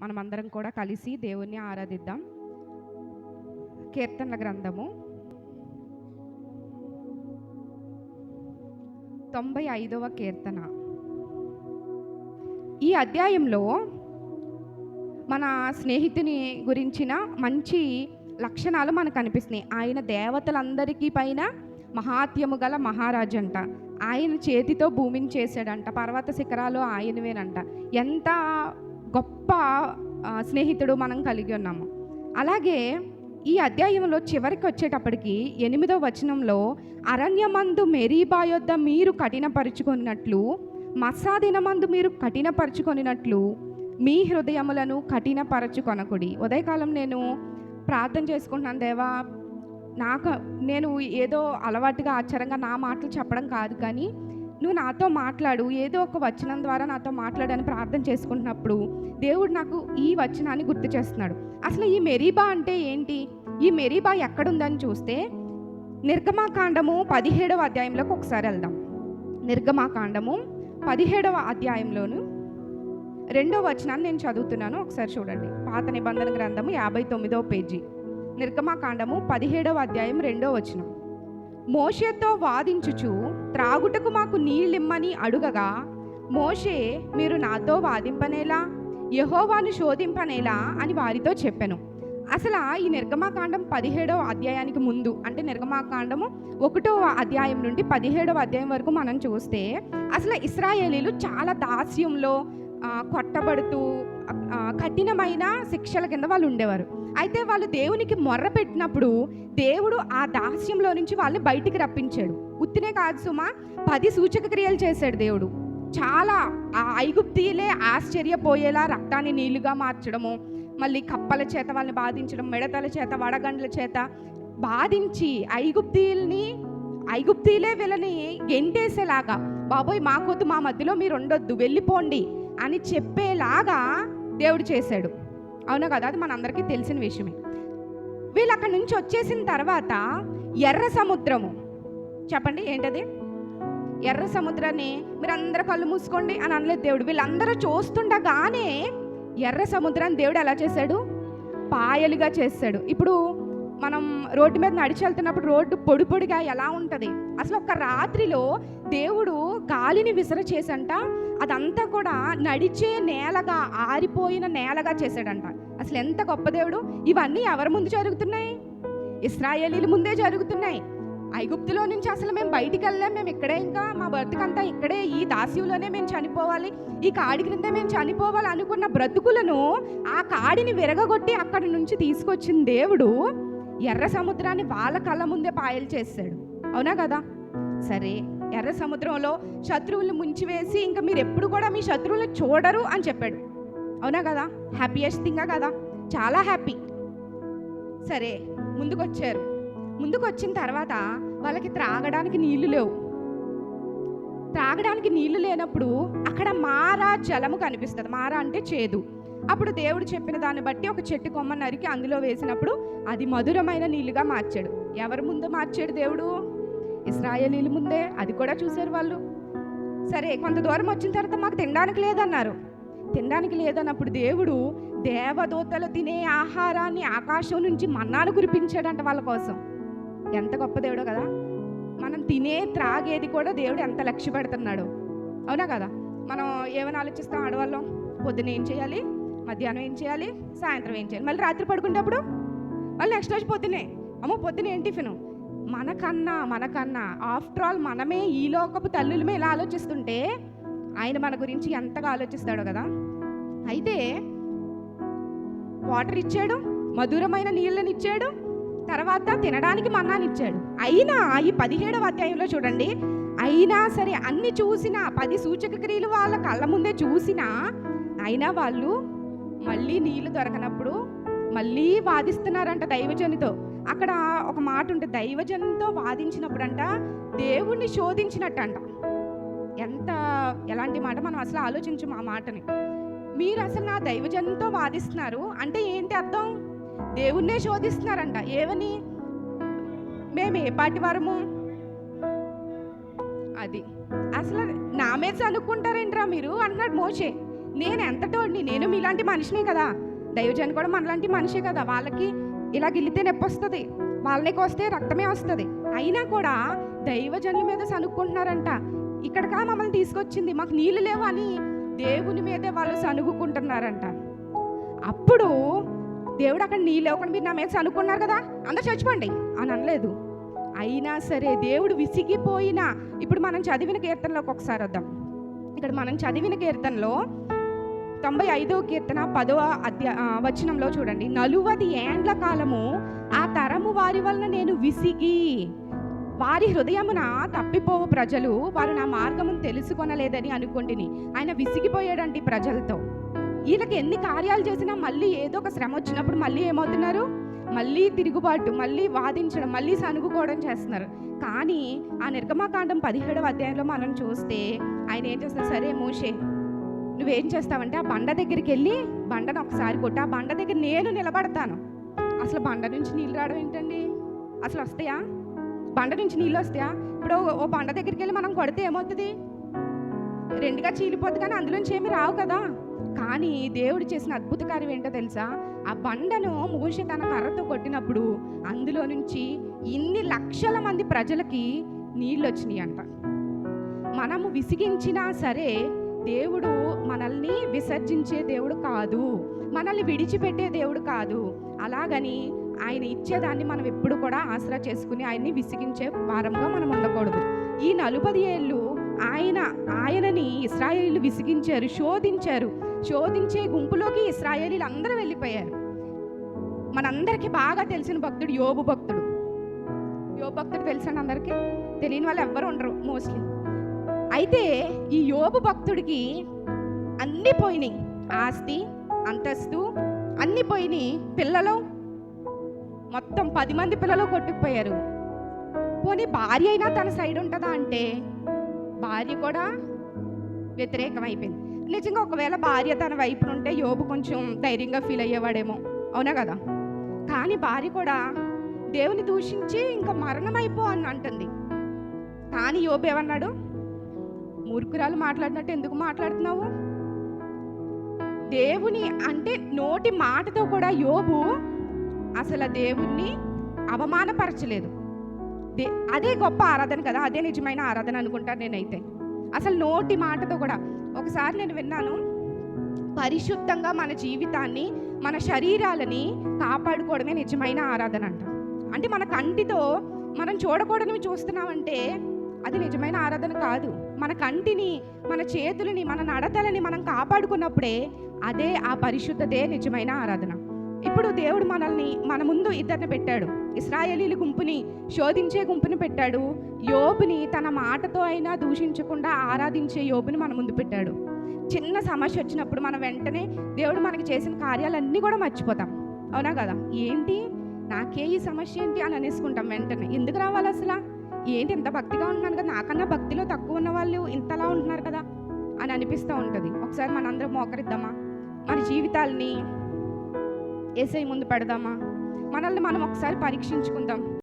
మనమందరం కూడా కలిసి దేవుణ్ణి ఆరాధిద్దాం. కీర్తనల గ్రంథము తొంభై ఐదవ కీర్తన. ఈ అధ్యాయంలో మన స్నేహితుని గురించిన మంచి లక్షణాలు మనకు కనిపిస్తున్నాయి ఆయన దేవతలందరికీ పైన మహాత్యము గల మహారాజు అంట ఆయన చేతితో భూమిని చేశాడంట. పర్వత శిఖరాలు ఆయనవేనంట. ఎంత గొప్ప స్నేహితుడు మనం కలిగి ఉన్నాము. అలాగే ఈ అధ్యాయంలో చివరికి వచ్చేటప్పటికి ఎనిమిదో వచనంలో అరణ్యమందు మెరీబా యొద్ద మీరు కఠినపరుచుకున్నట్లు మసాదినమందు మీరు కఠినపరుచుకొనినట్లు మీ హృదయములను కఠినపరచుకొనకుడి. ఉదయకాలం నేను ప్రార్థన చేసుకుంటున్నాను దేవా నాకు నేను ఏదో అలవాటుగా ఆచారంగా నా మాటలు చెప్పడం కాదు కానీ నువ్వు నాతో మాట్లాడు. ఏదో ఒక వచనం ద్వారా నాతో మాట్లాడని ప్రార్థన చేసుకుంటున్నప్పుడు దేవుడు నాకు ఈ వచనాన్ని గుర్తు చేస్తున్నాడు. అసలు ఈ మెరీబా అంటే ఏంటి? ఈ మెరీబా ఎక్కడుందని చూస్తే నిర్గమాకాండము పదిహేడవ అధ్యాయంలోకి ఒకసారి వెళ్దాం. నిర్గమాకాండము పదిహేడవ అధ్యాయంలోను రెండో వచనాన్ని నేను చదువుతున్నాను. ఒకసారి చూడండి. పాత నిబంధన గ్రంథము యాభై తొమ్మిదవ పేజీ. నిర్గమాకాండము పదిహేడవ అధ్యాయం రెండో వచనం. మోషేతో వాదించుచు త్రాగుటకు మాకు నీళ్ళిమ్మని అడుగగా మోషే మీరు నాతో వాదింపనేలా? యహోవాను శోధింపనేలా? అని వారితో చెప్పాను. అసలు ఈ నిర్గమాకాండం పదిహేడవ అధ్యాయానికి ముందు అంటే నిర్గమాకాండము ఒకటో అధ్యాయం నుండి పదిహేడవ అధ్యాయం వరకు మనం చూస్తే అసలు ఇస్రాయేలీలు చాలా దాస్యంలో కొట్టబడుతూ కఠినమైన శిక్షల కింద వాళ్ళు ఉండేవారు. అయితే వాళ్ళు దేవునికి మొర్ర పెట్టినప్పుడు దేవుడు ఆ దాస్యంలో నుంచి వాళ్ళని బయటికి రప్పించాడు. ఉత్తినే కాదు సుమా పది సూచక క్రియలు చేశాడు దేవుడు. చాలా ఆ ఐగుప్తీలే ఆశ్చర్యపోయేలా రక్తాన్ని నీళ్ళుగా మార్చడము మళ్ళీ కప్పల చేత వాళ్ళని బాధించడం మిడతల చేత వడగండ్ల చేత బాధించి ఐగుప్తీల్ని ఐగుప్తీలే వీళ్ళని గెంటేసేలాగా బాబోయ్ మాకొద్దు మా మధ్యలో మీరు ఉండొద్దు వెళ్ళిపోండి అని చెప్పేలాగా దేవుడు చేశాడు. అవునా కదా? అది మనందరికీ తెలిసిన విషయమే. వీళ్ళు అక్కడి నుంచి వచ్చేసిన తర్వాత ఎర్ర సముద్రము చెప్పండి ఏంటది? ఎర్ర సముద్రాన్ని మీరు కళ్ళు మూసుకోండి అని అనలేదు దేవుడు. వీళ్ళందరూ చూస్తుండగానే ఎర్ర సముద్రాన్ని దేవుడు ఎలా చేశాడు? పాయలుగా చేస్తాడు ఇప్పుడు మనం రోడ్డు మీద నడిచి వెళ్తున్నప్పుడు రోడ్డు పొడి పొడిగా ఎలా ఉంటుంది? అసలు ఒక రాత్రిలో దేవుడు గాలిని విసర చేసంట అదంతా కూడా నడిచే నేలగా ఆరిపోయిన నేలగా చేశాడంట. అసలు ఎంత గొప్ప దేవుడు. ఇవన్నీ ఎవరి ముందు జరుగుతున్నాయి? ఇస్రాయేలీల ముందే జరుగుతున్నాయి. ఐగుప్తులో నుంచి అసలు మేము బయటికి వెళ్ళాం మేము ఇక్కడే ఇంకా మా బ్రతుకంతా ఇక్కడే. ఈ దాస్యంలోనే మేము చనిపోవాలి. ఈ కాడి క్రింద మేము చనిపోవాలి అనుకున్న బ్రతుకులను ఆ కాడిని విరగగొట్టి అక్కడి నుంచి తీసుకొచ్చిన దేవుడు ఎర్ర సముద్రాన్ని వాళ్ళ కళ్ళ ముందే పాయలు చేశాడు అవునా కదా? సరే ఎర్ర సముద్రంలో శత్రువులు ముంచివేసి ఇంకా మీరు ఎప్పుడు కూడా మీ శత్రువులను చూడరు అని చెప్పాడు. అవునా కదా? హ్యాపీయెస్ట్ థింగా కదా? చాలా హ్యాపీ సరే ముందుకొచ్చారు. ముందుకు వచ్చిన తర్వాత వాళ్ళకి త్రాగడానికి నీళ్ళు లేవు. త్రాగడానికి నీళ్ళు లేనప్పుడు అక్కడ మారా జలము కనిపిస్తుంది. మారా అంటే చేదు. అప్పుడు దేవుడు చెప్పిన దాన్ని బట్టి ఒక చెట్టు కొమ్మ నరికి అందులో వేసినప్పుడు అది మధురమైన నీళ్ళుగా మార్చాడు. ఎవరి ముందు మార్చాడు దేవుడు? ఇస్రాయలీల ముందే. అది కూడా చూశారు వాళ్ళు. సరే కొంత దూరం వచ్చిన తర్వాత మాకు తినడానికి లేదన్నారు. తినడానికి లేదన్నప్పుడు దేవుడు దేవదూతలు తినే ఆహారాన్ని ఆకాశం నుంచి మన్నాను కురిపించాడంట వాళ్ళ కోసం. ఎంత గొప్ప దేవుడో కదా? మనం తినే త్రాగేది కూడా దేవుడు ఎంత లక్ష్య పెడుతున్నాడు. అవునా కదా? మనం ఏమైనా ఆలోచిస్తాం ఆడవాళ్ళం? పొద్దున ఏం చేయాలి? మధ్యాహ్నం ఏం చేయాలి? సాయంత్రం ఏం చేయాలి? మళ్ళీ రాత్రి పడుకునేటప్పుడు? మళ్ళీ నెక్స్ట్ రోజు పొద్దునే అమ్మో పొద్దున ఏం టిఫిన్? మనకన్నా మనకన్నా ఆఫ్టర్ ఆల్ మనమే ఈ లోకపు తల్లులమే ఇలా ఆలోచిస్తుంటే ఆయన మన గురించి ఎంతగా ఆలోచిస్తాడో కదా? అయితే వాటర్ ఇచ్చాడు మధురమైన నీళ్ళని ఇచ్చాడు తర్వాత తినడానికి మన్నానిచ్చాడు అయినా ఈ పదిహేడవ అధ్యాయంలో చూడండి అయినా సరే అన్ని చూసినా పది సూచక క్రియలు వాళ్ళ కళ్ళ ముందే చూసినా అయినా వాళ్ళు మళ్ళీ నీళ్ళు దొరకనప్పుడు మళ్ళీ వాదిస్తున్నారంట దైవజనితో అక్కడ ఒక మాట ఉంటుంది దైవజనంతో వాదించినప్పుడు అంట దేవుణ్ణి శోధించినట్టు అంట ఎంత ఎలాంటి మాట? మనం అసలు ఆలోచించము ఆ మాటని. మీరు అసలు నా దైవజనంతో వాదిస్తున్నారు అంటే ఏంటి అర్థం? దేవుణ్ణే శోధిస్తున్నారంట. ఏమని? మేము ఏ పాటి వారము? అది. అసలు నా మీద అనుకుంటారేంట్రా మీరు? అన్నాడు మోషే. నేను ఎంతటోడిని? నేను మీలాంటి మనిషినే కదా. దైవజన్ కూడా మనలాంటి మనిషే కదా. వాళ్ళకి ఇలా గిల్లితే నొప్పి వస్తుంది వాళ్ళకి వస్తే రక్తమే వస్తుంది. అయినా కూడా దైవజనుల మీద సనుక్కుంటున్నారంట ఇక్కడకా మమ్మల్ని తీసుకొచ్చింది? మాకు నీళ్ళు లేవు అని దేవుని మీదే వాళ్ళు సనుగుకుంటున్నారంట అప్పుడు దేవుడు అక్కడ నీళ్ళు లేకుండా మీరు నా మీద అనుకున్నారు కదా? అందరు చచ్చిపోండి. అని అనలేదు. అయినా సరే దేవుడు విసిగిపోయినా ఇప్పుడు మనం చదివిన కీర్తనలోకి ఒకసారి వద్దాం. ఇక్కడ మనం చదివిన కీర్తనలో తొంభై ఐదవ కీర్తన పదవ అధ్యా వచనంలో చూడండి. నలువది ఏండ్ల కాలము ఆ తరము వారి వలన నేను విసిగి వారి హృదయమున తప్పిపోవు ప్రజలు వారు నా మార్గమును తెలుసుకొనలేదని అనుకుంటుని. ఆయన విసిగిపోయాడండి ప్రజలతో. వీళ్ళకి ఎన్ని కార్యాలు చేసినా మళ్ళీ ఏదో ఒక శ్రమ వచ్చినప్పుడు మళ్ళీ ఏమవుతున్నారు? మళ్ళీ తిరుగుబాటు మళ్ళీ వాదించడం మళ్ళీ సనుగుకోవడం చేస్తున్నారు. కానీ ఆ నిర్గమాకాండం పదిహేడవ అధ్యాయంలో మనం చూస్తే ఆయన ఏం చేస్తారు సరే మోషే నువ్వేం చేస్తావంటే ఆ బండ దగ్గరికి వెళ్ళి బండను ఒకసారి కొట్టి. ఆ బండ దగ్గర నేను నిలబడతాను. అసలు బండ నుంచి నీళ్ళు రావడం ఏంటండి? అసలు వస్తాయా? బండ నుంచి నీళ్ళు వస్తాయా? ఇప్పుడు ఓ- ఓ బండ దగ్గరికి వెళ్ళి మనం కొడితే ఏమవుతుంది? రెండుగా చీలిపోద్ది కానీ అందులోంచి ఏమి రావు కదా. కానీ దేవుడు చేసిన అద్భుత కార్యం ఏంటో తెలుసా? ఆ బండను మూసి తన కర్రతో కొట్టినప్పుడు అందులో నుంచి ఇన్ని లక్షల మంది ప్రజలకి నీళ్ళు వచ్చినాయి అంట మనము విసిగించినా సరే దేవుడు మనల్ని విసర్జించే దేవుడు కాదు. మనల్ని విడిచిపెట్టే దేవుడు కాదు. అలాగని ఆయన ఇచ్చేదాన్ని మనం ఎప్పుడు కూడా ఆసరా చేసుకుని ఆయన్ని విసిగించే వారంగా మనం ఉండకూడదు. ఈ నలుపది ఏళ్ళు ఆయన ఆయనని ఇస్రాయేలీలు విసిగించారు శోధించారు. శోధించే గుంపులోకి ఇస్రాయేలీలు అందరూ వెళ్ళిపోయారు. మనందరికీ బాగా తెలిసిన భక్తుడు యోబు భక్తుడు. యోబు భక్తుడు తెలుసండి అందరికీ? తెలియని వాళ్ళు ఎవ్వరు ఉండరు మోస్ట్లీ అయితే ఈ యోబు భక్తుడికి అన్నీ పోయినాయి. ఆస్తి అంతస్తు అన్నీ పోయినాయి. పిల్లలు మొత్తం పది మంది పిల్లలు కొట్టుకుపోయారు. పోనీ భార్య అయినా తన సైడ్ ఉంటుందా అంటే? భార్య కూడా వ్యతిరేకం అయిపోయింది నిజంగా ఒకవేళ భార్య తన వైపున ఉంటే యోబు కొంచెం ధైర్యంగా ఫీల్ అయ్యేవాడేమో. అవునా కదా? కానీ భార్య కూడా దేవుని దూషించి ఇంకా మరణం అయిపో అని అంటుంది. కానీ యోబు ఏమన్నాడు? మూర్ఖురాలు మాట్లాడినట్టు ఎందుకు మాట్లాడుతున్నావు? దేవుని అంటే నోటి మాటతో కూడా యోబు అసలు దేవుణ్ణి అవమానపరచలేదు. అదే గొప్ప ఆరాధన కదా అదే నిజమైన ఆరాధన అనుకుంటాను నేనైతే. అసలు నోటి మాటతో కూడా ఒకసారి నేను విన్నాను పరిశుద్ధంగా మన జీవితాన్ని మన శరీరాలని కాపాడుకోవడమే నిజమైన ఆరాధన అంట. అంటే మన కంటితో మనం చూడకూడనివి చూస్తున్నామంటే అది నిజమైన ఆరాధన కాదు. మన కంటిని మన చేతులని మన నడతలని మనం కాపాడుకున్నప్పుడే అదే ఆ పరిశుద్ధతే నిజమైన ఆరాధన. ఇప్పుడు దేవుడు మనల్ని మన ముందు ఇద్దరిని పెట్టాడు. ఇస్రాయేలీల గుంపుని శోధించే గుంపుని పెట్టాడు. యోబుని తన మాటతో అయినా దూషించకుండా ఆరాధించే యోబుని మన ముందు పెట్టాడు. చిన్న సమస్య వచ్చినప్పుడు మనం వెంటనే దేవుడు మనకి చేసిన కార్యాలన్నీ కూడా మర్చిపోతాం. అవునా కదా? ఏంటి? నాకే ఈ సమస్య ఏంటి అని అనేసుకుంటాం వెంటనే. ఎందుకు రావాలి అసలు? ఏంటి ఇంత భక్తిగా ఉంటున్నాను కదా? నాకన్నా భక్తిలో తక్కువ ఉన్న వాళ్ళు ఇంతలా ఉంటున్నారు కదా? అని అనిపిస్తూ ఉంటుంది. ఒకసారి మనందరం మోకరిద్దామా? మన జీవితాల్ని ఏసై ముందు పెడదామా? మనల్ని మనం ఒకసారి పరీక్షించుకుందాం.